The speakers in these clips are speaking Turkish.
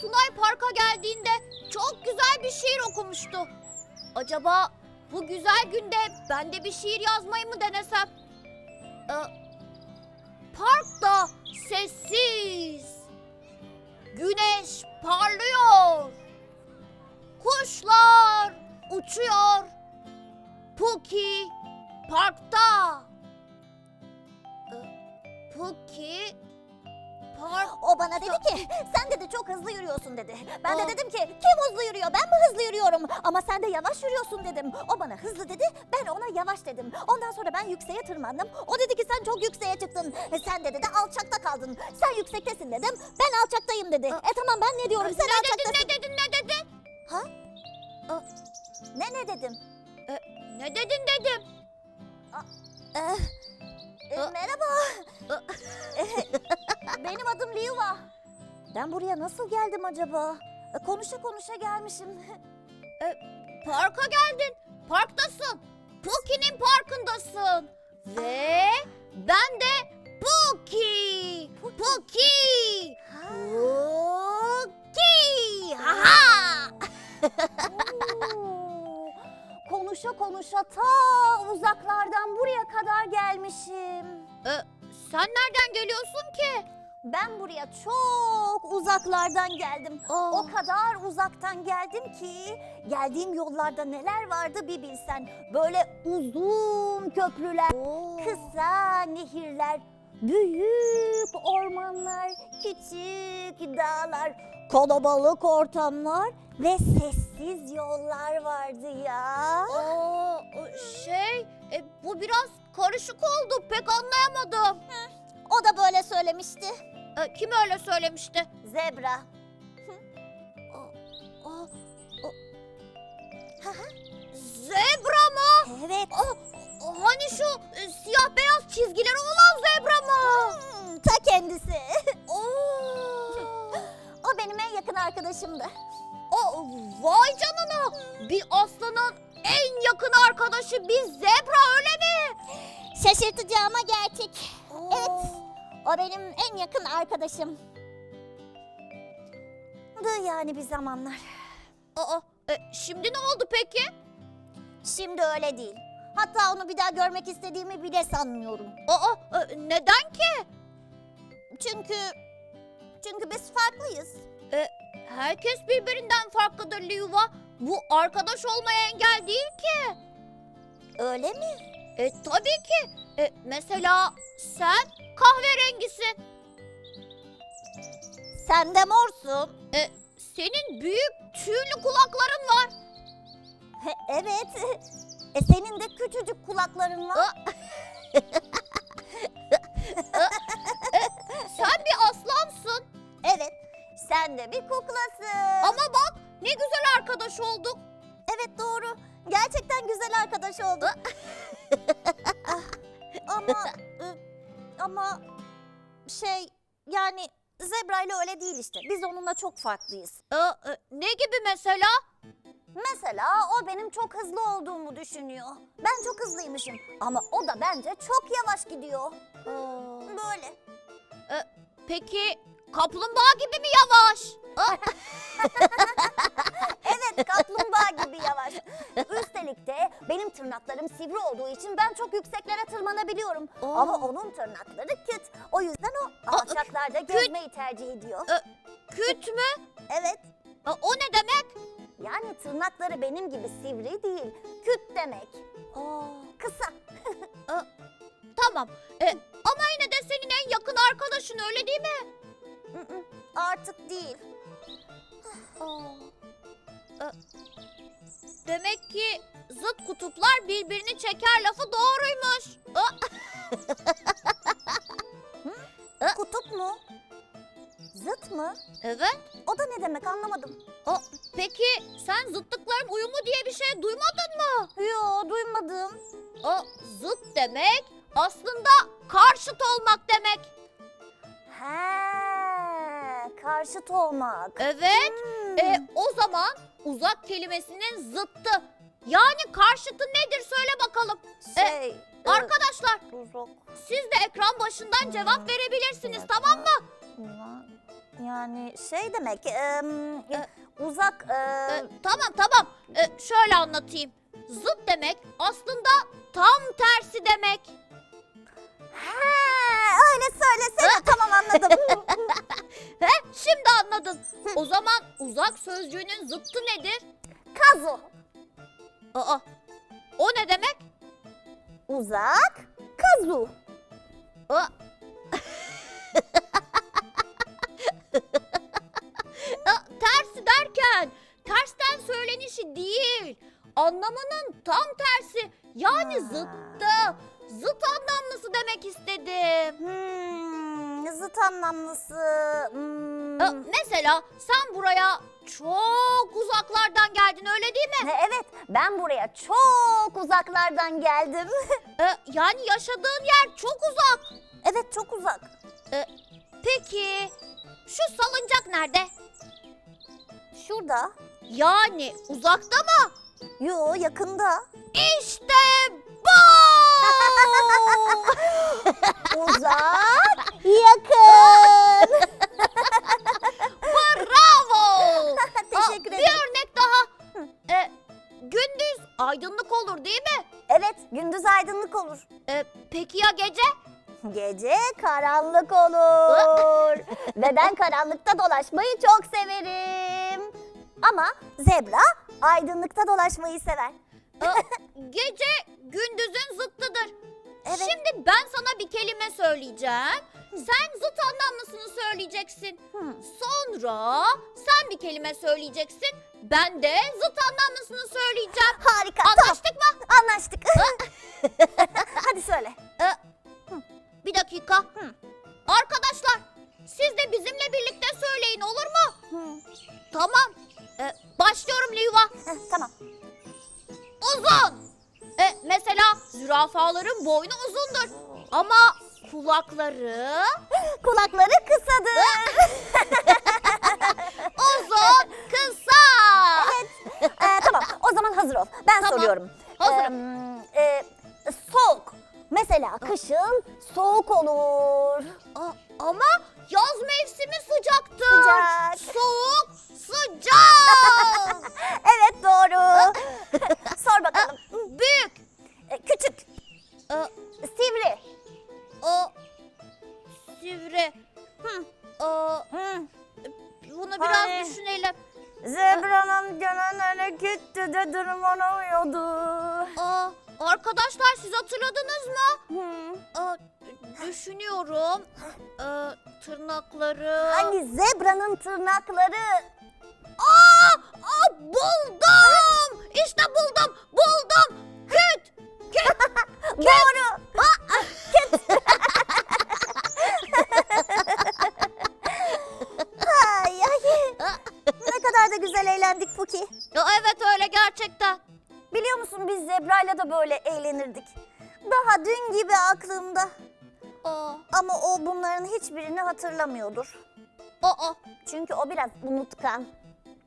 Sunay Park'a geldiğinde çok güzel bir şiir okumuştu. Acaba bu güzel günde ben de bir şiir yazmayı mı denesem? Aa, parkta sessiz. Güneş parlıyor. Kuşlar uçuyor. Puki parkta. Puki Park O bana dedi ki sen dedi çok hızlı yürüyorsun dedi. Ben Aa. de dedim ki kim hızlı yürüyor ben mi hızlı yürüyorum ama sen de yavaş yürüyorsun dedim. O bana hızlı dedi ben ona yavaş dedim. Ondan sonra ben yükseğe tırmandım. O dedi ki sen çok yükseğe çıktın. E, sen de dedi alçakta kaldın. Sen yüksektesin dedim ben alçaktayım dedi. Aa. E tamam ben ne diyorum sen ne alçaktasın. dedin ne dedin ne dedin? Ha? Aa, Ne ne dedim? Ne dedin dedim. Eh, e, Aa. merhaba. Benim adım Liva. Ben buraya nasıl geldim acaba? E, Konuşa konuşa gelmişim. Parka geldin. Parktasın. Puki'nin parkındasın. Ve ben de Puki. Puki. Puki. Ha ha. Oo, konuşa konuşa ta uzaklardan buraya kadar gelmişim. Ee, sen nereden geliyorsun ki? Ben buraya çok uzaklardan geldim. Aa. O kadar uzaktan geldim ki geldiğim yollarda neler vardı bir bilsen. Böyle uzun köprüler, kısa nehirler, büyük ormanlar, küçük dağlar, kalabalık ortamlar ve sessiz yollar vardı ya. Aa, şey, e, bu biraz karışık oldu. Pek anlayamadım. O da böyle söylemişti. E, kim öyle söylemişti? Zebra. Zebra mı? Evet. Aa, hani şu e, siyah beyaz çizgileri olan zebra mı? Hmm, ta kendisi. Oo. o benim en yakın arkadaşımdı. Aa, vay canına. Bir aslanın en yakın arkadaşı bir zebra öyle mi? Şaşırtıcı ama gerçek. Evet. Aa. O benim en yakın arkadaşım. Dı yani bir zamanlar. Aa, e, şimdi ne oldu peki? Şimdi öyle değil. Hatta onu bir daha görmek istediğimi bile sanmıyorum. Aa, e, neden ki? Çünkü çünkü biz farklıyız. Herkes birbirinden farklıdır Liuva. Bu arkadaş olmaya engel değil ki. Öyle mi? E tabii ki. E, mesela sen kahverengisin. Sen de morsun. E, senin büyük tüylü kulakların var. Evet. E senin de küçücük kulakların var. Sen bir aslansın. Evet. Sen de bir kuklasın. Ama bak ne güzel arkadaş olduk. Evet doğru. Gerçekten güzel arkadaş olduk. Ah, ama e, ama şey yani Zebra ile öyle değil işte. Biz onunla çok farklıyız. E, e, ne gibi mesela? Mesela o benim çok hızlı olduğumu düşünüyor. Ben çok hızlıymışım ama o da bence çok yavaş gidiyor. Böyle. e, peki kaplumbağa gibi mi yavaş? Evet kaplumbağa gibi yavaş. Üstelik de benim tırnaklarım sivri olduğu için ben çok yükseklere tırmanabiliyorum. Aa. Ama onun tırnakları küt. O yüzden o alçaklarda gezmeyi tercih ediyor. Küt mü? Evet. O ne demek? Yani tırnakları benim gibi sivri değil. Küt demek. Aa, Kısa. tamam. E, ama yine de senin en yakın arkadaşın öyle değil mi? Mm-mm, Artık değil. Aa, e, demek ki zıt kutuplar birbirini çeker lafı doğruymuş. Aa, Zıt mı? evet. O da ne demek anlamadım. Aa, peki sen zıtlıkların uyumu diye bir şey duymadın mı? Yo duymadım. O zıt demek aslında karşıt olmak demek. He, karşıt olmak. Evet. Hmm. E, o zaman uzak kelimesinin zıttı. Yani karşıtı nedir söyle bakalım. şey, e, Arkadaşlar uzak. siz de ekran başından cevap verebilirsiniz tamam mı? Uzak. Yani şey demek, em, E, uzak. E, em, tamam tamam. E, şöyle anlatayım. Zıt demek aslında tam tersi demek. He, öyle söylesene tamam anladım. He, şimdi anladın. O zaman uzak sözcüğünün zıttı nedir? Kazu. Aa, o ne demek? Uzak, kazu. Aa, tersten söylenişi değil. Anlamının tam tersi. Yani zıttı. Zıt anlamlısı demek istedim. Hmm, zıt anlamlısı. Hmm. Aa, mesela sen buraya çok uzaklardan geldin öyle değil mi? Evet, ben buraya çok uzaklardan geldim. Ee, yani yaşadığın yer çok uzak. evet, çok uzak. Peki şu salıncak nerede? Şurada. Yani uzakta mı? Yo, yakında. İşte bu! Uzak, yakın. Bravo! Teşekkür ederim. Bir örnek daha. Ee, gündüz aydınlık olur değil mi? Evet, gündüz aydınlık olur. Ee, peki ya gece? Gece karanlık olur. Ve ben karanlıkta dolaşmayı çok severim. Ama zebra aydınlıkta dolaşmayı sever. Ee, gece gündüzün zıttıdır. Evet. Şimdi ben sana bir kelime söyleyeceğim. Sen zıt anlamlısını söyleyeceksin. Sonra sen bir kelime söyleyeceksin. Ben de zıt anlamlısını söyleyeceğim. Harika. Anlaştık mı? Anlaştık. Hadi söyle. Bir dakika. Arkadaşlar siz de bizimle birlikte söyleyin olur mu? Tamam. Ee, başlıyorum Liva. Tamam. Uzun. E, mesela zürafaların boynu uzundur. Ama kulakları Kulakları kısadır. uzun, kısa. Ee, tamam. O zaman hazır ol. Ben Tamam. soruyorum. Hazırım. Ee, e, soğuk. Mesela kışın soğuk olur. A- ama yaz mevsimi sıcaktır. Sıcak. Soğuk, sıcak. Evet doğru. Sor bakalım. Büyük. Ee, küçük. E, Sivri. o sivri. Hı. O, Hı. bunu biraz Hani? düşünelim. Zebranın gönenleri gitti de durmanamıyordu. Aa, arkadaşlar siz hatırladınız mı? Hı. Aa, düşünüyorum. Ee, tırnakları. Hani zebranın tırnakları. Aa, aa, buldum. İşte buldum. Buldum. Küt. Küt. Doğru. ay ay. ne kadar da güzel eğlendik Puki. Ya evet öyle gerçekten. Biliyor musun biz zebrayla da böyle eğlenirdik. Daha dün gibi aklımda. Bunların hiçbirini hatırlamıyordur. aa, Çünkü o biraz unutkan.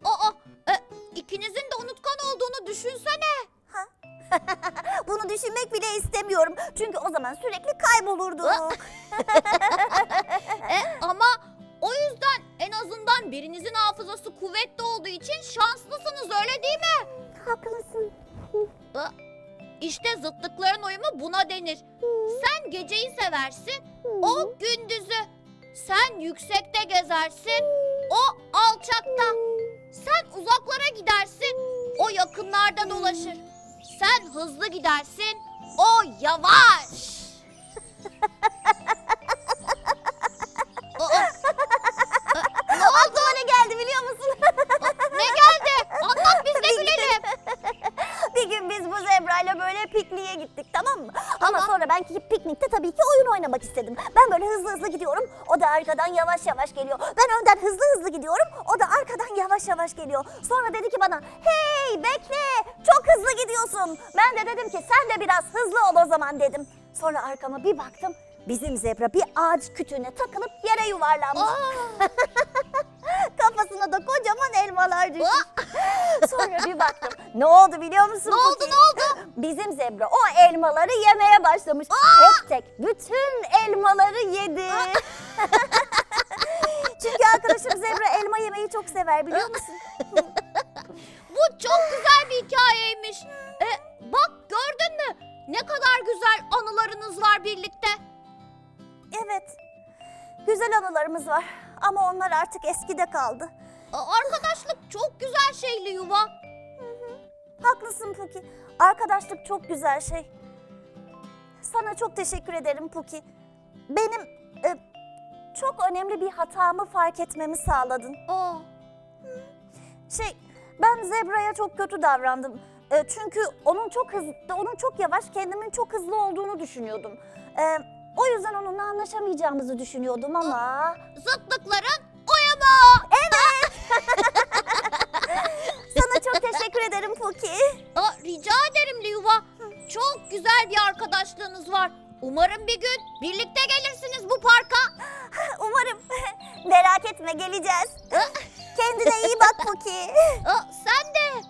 aa. E, ikinizin de unutkan olduğunu düşünsene. Bunu düşünmek bile istemiyorum. Çünkü o zaman sürekli kaybolurduk. E, ama o yüzden en azından birinizin hafızası kuvvetli olduğu için şanslısınız öyle değil mi? Haklısın. İşte zıtlıkların uyumu buna denir. Sen geceyi seversin, o gündüzü. Sen yüksekte gezersin, o alçakta. Sen uzaklara gidersin, o yakınlarda dolaşır. Sen hızlı gidersin, o yavaş. İstedim. Ben böyle hızlı hızlı gidiyorum. O da arkadan yavaş yavaş geliyor. Ben önden hızlı hızlı gidiyorum. O da arkadan yavaş yavaş geliyor. Sonra dedi ki bana hey bekle çok hızlı gidiyorsun. Ben de dedim ki sen de biraz hızlı ol o zaman dedim. Sonra arkama bir baktım. Bizim zebra bir ağaç kütüğüne takılıp yere yuvarlanmış. Kafasına da kocaman elmalar düşmüş. Sonra bir baktım. Ne oldu biliyor musun? Ne oldu, ne oldu? Bizim zebra o elmaları yemeye başlamış. Tek tek bütün elmaları yedi. Çünkü arkadaşım zebra elma yemeyi çok sever biliyor musun? Bu çok güzel bir hikayeymiş. E, bak gördün mü? Ne kadar güzel anılarınız var birlikte. Evet. Güzel anılarımız var. Ama onlar artık eskide kaldı. Arkadaşlık çok güzel şeyli yuva. Haklısın Puki. Arkadaşlık çok güzel şey. Sana çok teşekkür ederim Puki. Benim e, çok önemli bir hatamı fark etmemi sağladın. Aa, Şey, ben zebraya çok kötü davrandım. E, çünkü onun çok hızlı, onun çok yavaş, kendimin çok hızlı olduğunu düşünüyordum. E, o yüzden onunla anlaşamayacağımızı düşünüyordum ama... zıtlıkların oyama. Evet! Sana çok teşekkür ederim Puki. Aa, rica ederim Liyuva. Çok güzel bir arkadaşlığınız var. Umarım bir gün birlikte gelirsiniz bu parka. Umarım. Merak etme geleceğiz. Kendine iyi bak Puki. Aa, sen de.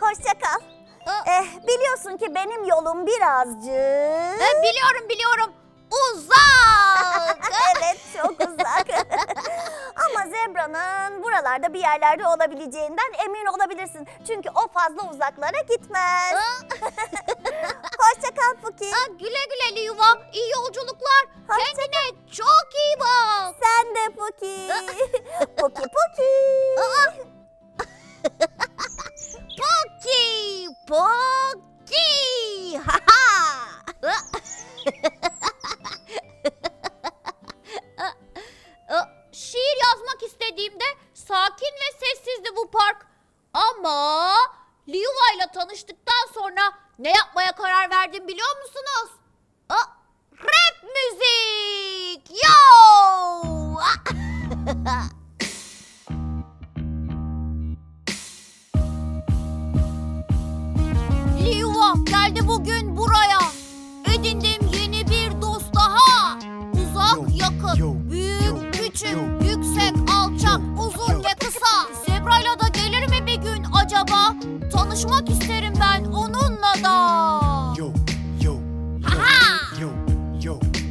Hoşça kal. Aa, Eh, biliyorsun ki benim yolum birazcık... e, biliyorum biliyorum. Uzak. evet çok uzak. Ama zebranın buralarda bir yerlerde olabileceğinden emin olabilirsin. Çünkü o fazla uzaklara gitmez. Hoşça kal Puki. aa, güle güle Liyuva. İyi yolculuklar. Hoşça Kendine çok iyi bak. Sen de. Puki Liuva geldi bugün buraya. Edindim yeni bir dost daha. Uzak yakın, büyük küçük, yüksek alçak, uzun ve kısa. Zebra'yla da gelir mi bir gün acaba? Tanışmak isterim ben onunla da. Yo, yo, yo, yo, Yo.